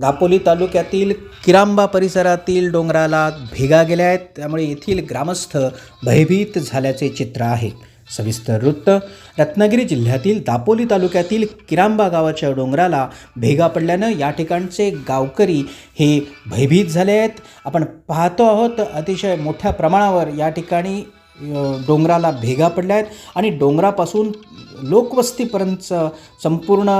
दापोली तालुक्यातील किरांबा परिसरातील डोंगराला भेगा गेल्या आहेत. त्यामुळे येथील ग्रामस्थ भयभीत झाल्याचे चित्र आहे. सविस्तर वृत्त रत्नागिरी जिल्ह्यातील दापोली तालुक्यातील किरांबा गावाच्या डोंगराला भेगा पडल्यानं या ठिकाणचे गावकरी हे भयभीत झाले आहेत. आपण पाहतो आहोत अतिशय मोठ्या प्रमाणावर या ठिकाणी डोंगराला भेगा पडल्या आहेत आणि डोंगरापासून लोकवस्तीपर्यंत संपूर्ण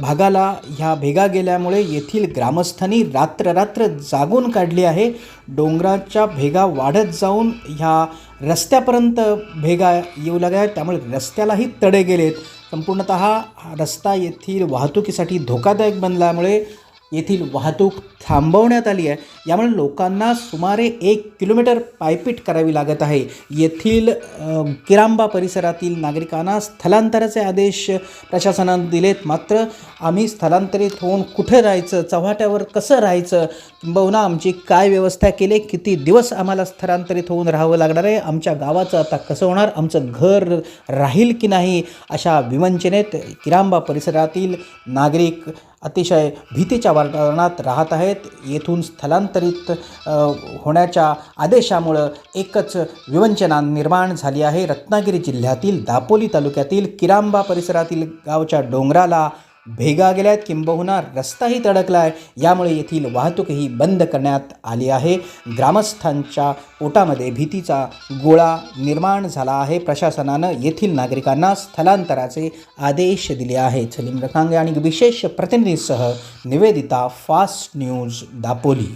भागाला ह्या भेगा गेल्यामुळे येथील ग्रामस्थांनी रात्र रात्र जागून काढली आहे. डोंगराच्या भेगा वाढत जाऊन ह्या रस्त्यापर्यंत भेगा येऊ लागल्या त्यामुळे रस्त्यालाही तडे गेलेत. संपूर्णत रस्ता येथील वाहतुकीसाठी धोकादायक बनल्यामुळे येथील वाहतूक थांबवण्यात आली आहे. यामुळे लोकांना सुमारे एक किलोमीटर पायपीट करावी लागत आहे. येथील किरांबा परिसरातील नागरिकांना स्थलांतराचे आदेश प्रशासनानं दिलेत. मात्र आम्ही स्थलांतरित होऊन कुठे राहायचं चव्हाट्यावर कसं राहायचं किंबहुना आमची काय व्यवस्था केली किती दिवस आम्हाला स्थलांतरित होऊन राहावं लागणार आहे आमच्या गावाचं आता कसं होणार आमचं घर राहील की नाही अशा विवंचनेत किरांबा परिसरातील नागरिक अतिशय भीतीच्या वातावरणात राहत आहेत. येथून स्थलांतरित होण्याच्या आदेशामुळं एकच विवंचना निर्माण झाली आहे. रत्नागिरी जिल्ह्यातील दापोली तालुक्यातील किरांबा परिसरातील गावच्या डोंगराला भेगा गेल्या आहेत किंबहुना रस्ताही तडकला आहे यामुळे येथील वाहतूकही बंद करण्यात आली आहे. ग्रामस्थांच्या पोटामध्ये भीतीचा गोळा निर्माण झाला आहे. प्रशासनानं येथील नागरिकांना स्थलांतराचे आदेश दिले आहेत. सलीम रखांगे आणि विशेष प्रतिनिधीसह निवेदिता फास्ट न्यूज दापोली.